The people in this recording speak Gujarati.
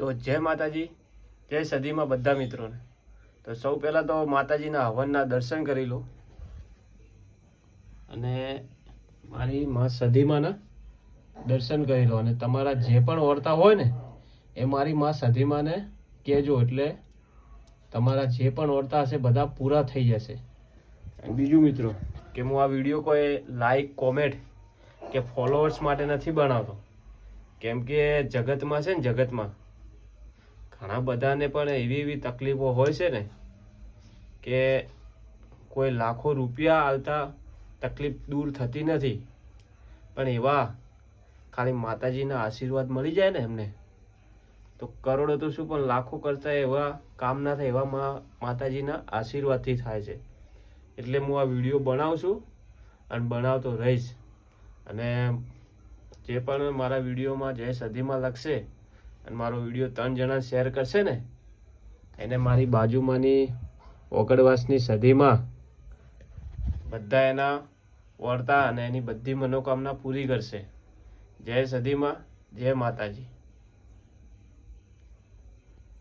તો જય માતાજી, જય સદીમાં બધા મિત્રોને. તો સૌ પહેલાં તો માતાજીના હવનના દર્શન કરી લો. અને મારી મા સદીમાના દર્શન કરી લો. અને તમારા જે પણ ઓરતા હોય ને, એ મારી મા સદીમાને કહેજો એટલે તમારા જે પણ ઓરતા હશે, બધા પૂરા થઈ જશે. બીજું મિત્રો, કે હું આ વીડિયો કોઈ લાઈક કોમેન્ટ કે ફોલોઅર્સ માટે નથી બનાવતો. કેમ કે જગતમાં છે ને, જગતમાં ઘણા બધાને પણ એવી એવી તકલીફો હોય છે ને કે કોઈ લાખો રૂપિયા આવતા તકલીફ દૂર થતી નથી. પણ એવા ખાલી માતાજીના આશીર્વાદ મળી જાય ને એમને, તો કરોડો તો શું, પણ લાખો કરતા એવા કામ ના થાય, એવા માતાજીના આશીર્વાદથી થાય છે. એટલે હું આ વીડિયો બનાવું છું અને બનાવતો રહીશ. અને જે પણ મારા વિડીયોમાં જય સદીમાં લખશે અને મારો વીડિયો ત્રણ જણા શેર કરશે ને, એને મારી બાજુમાંની ઓગણવાસની સદીમાં બધા એના વર્તા અને એની બધી મનોકામના પૂરી કરશે. જય સદીમાં જય માતાજી.